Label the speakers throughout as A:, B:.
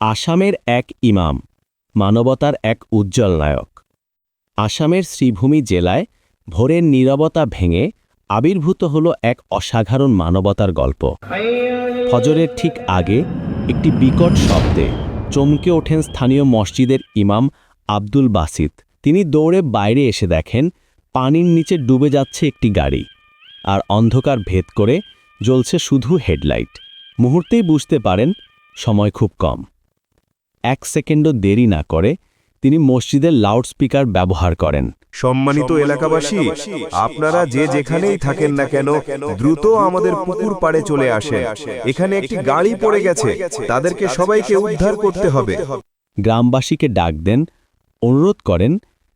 A: আসামের এক ইমাম, মানবতার এক উজ্জ্বল নায়ক। আসামের শ্রীভূমি জেলায় ভোরের নীরবতা ভেঙে আবির্ভূত হল এক অসাধারণ মানবতার গল্প। ফজরের ঠিক আগে একটি বিকট শব্দে চমকে ওঠেন স্থানীয় মসজিদের ইমাম আব্দুল বাসিত। তিনি দৌড়ে বাইরে এসে দেখেন পানির নিচে ডুবে যাচ্ছে একটি গাড়ি আর অন্ধকার ভেদ করে জ্বলছে শুধু হেডলাইট। মুহূর্তেই বুঝতে পারেন, সময় খুব কম। এক সেকেন্ডও দেরি না করে তিনি মসজিদের লাউডস্পিকার ব্যবহার করেন।
B: সম্মানিত এলাকাবাসী আপনারা যে যেখানেই থাকেন না কেন দ্রুত আমাদের পুকুর পাড়ে চলে আসেন। এখানে একটি গাড়ি পড়ে গেছে। তাদেরকে সবাইকে উদ্ধার করতে হবে।
A: গ্রামবাসীকে ডাক দেন অনুরোধ করেন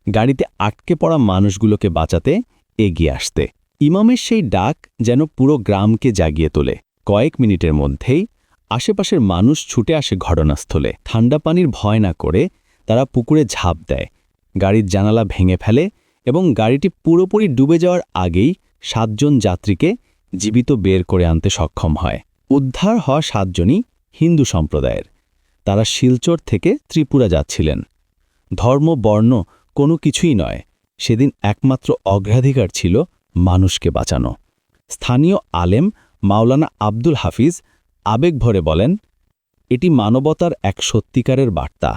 A: গাড়িতে আটকে পড়া মানুষগুলোকে বাঁচাতে এগিয়ে আসতে। ইমামের সেই ডাক যেন পুরো গ্রামকে জাগিয়ে তোলে। কয়েক মিনিটের মধ্যেই আশেপাশের মানুষ ছুটে আসে ঘটনাস্থলে। ঠান্ডা পানির ভয় না করে তারা পুকুরে ঝাঁপ দেয়। গাড়ির জানালা ভেঙে ফেলে এবং গাড়িটি পুরোপুরি ডুবে যাওয়ার আগেই সাতজন যাত্রীকে জীবিত বের করে আনতে সক্ষম হয়। উদ্ধার হওয়া সাতজনই হিন্দু সম্প্রদায়ের। তারা শিলচর থেকে ত্রিপুরা যাচ্ছিলেন। ধর্ম, বর্ণ কোনো কিছুই নয়। সেদিন একমাত্র অগ্রাধিকার ছিল মানুষকে বাঁচানো। স্থানীয় আলেম মাওলানা আব্দুল হাফিজ আবেগ ভরে বলেন, এটি মানবতার এক সত্যিকারের বার্তা।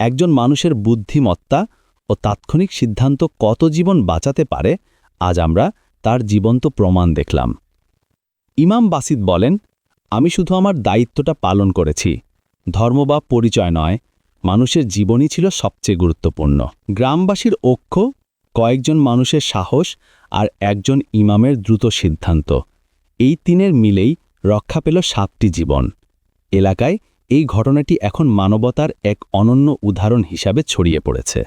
A: একজন মানুষের বুদ্ধিমত্তা ও তাৎক্ষণিক সিদ্ধান্ত কত জীবন বাঁচাতে পারে, আজ আমরা তার জীবন্ত প্রমাণ দেখলাম। ইমাম বাসিদ বলেন, আমি শুধু আমার দায়িত্বটা পালন করেছি। ধর্ম বা পরিচয় নয়, মানুষের জীবনই ছিল সবচেয়ে গুরুত্বপূর্ণ। গ্রামবাসীর ঐক্য, কয়েকজন মানুষের সাহস আর একজন ইমামের দ্রুত সিদ্ধান্ত। এই তিনের মিলেই রক্ষা পেল সাতটি জীবন। এলাকায় এই ঘটনাটি এখন মানবতার এক অনন্য উদাহরণ হিসাবে ছড়িয়ে পড়েছে।